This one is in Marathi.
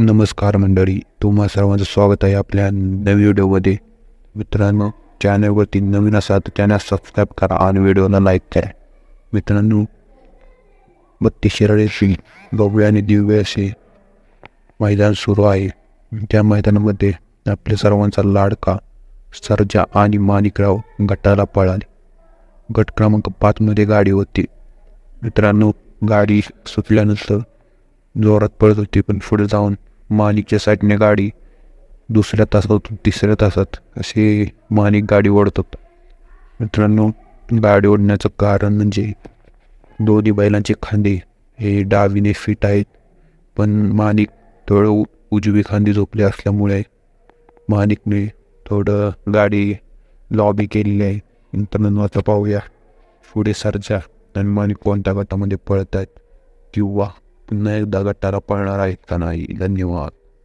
नमस्कार मंडळी तुम्हा सर्वांचं स्वागत आहे आपल्या नवीन व्हिडिओमध्ये. मित्रांनो चॅनलवरती नवीन असाल तर चॅनल सबस्क्राईब करा आणि व्हिडिओला लाईक करा. मित्रांनो बत्तीस शिराळेशी भव्य आणि दिव्य असे मैदान सुरू आहे. त्या मैदानामध्ये आपल्या सर्वांचा लाडका सर्जा आणि माणिकराव गटाला पळाले. गट क्रमांक पाचमध्ये गाडी होती. मित्रांनो गाडी सुटल्यानंतर जोरात पळत होती पण पुढे जाऊन माणिकच्या साईडने गाडी दुसऱ्या तासात तिसऱ्या तासात असे माणिक गाडी ओढत होता मित्रांनो गाडी ओढण्याचं कारण म्हणजे दोन्ही बैलांचे खांदे हे डावीने फिट आहेत पण माणिक थोडं उ- उजवी खांदी झोपले असल्यामुळे माणिकने थोडं गाडी लॉबी केलेली आहे. मित्रांनो आता पाहूया पुढे सरजा आणि माणिक कोणत्या गटामध्ये पळत आहेत किंवा पुन्हा एकदा गटाला पळणार आहेत का नाही? धन्यवाद.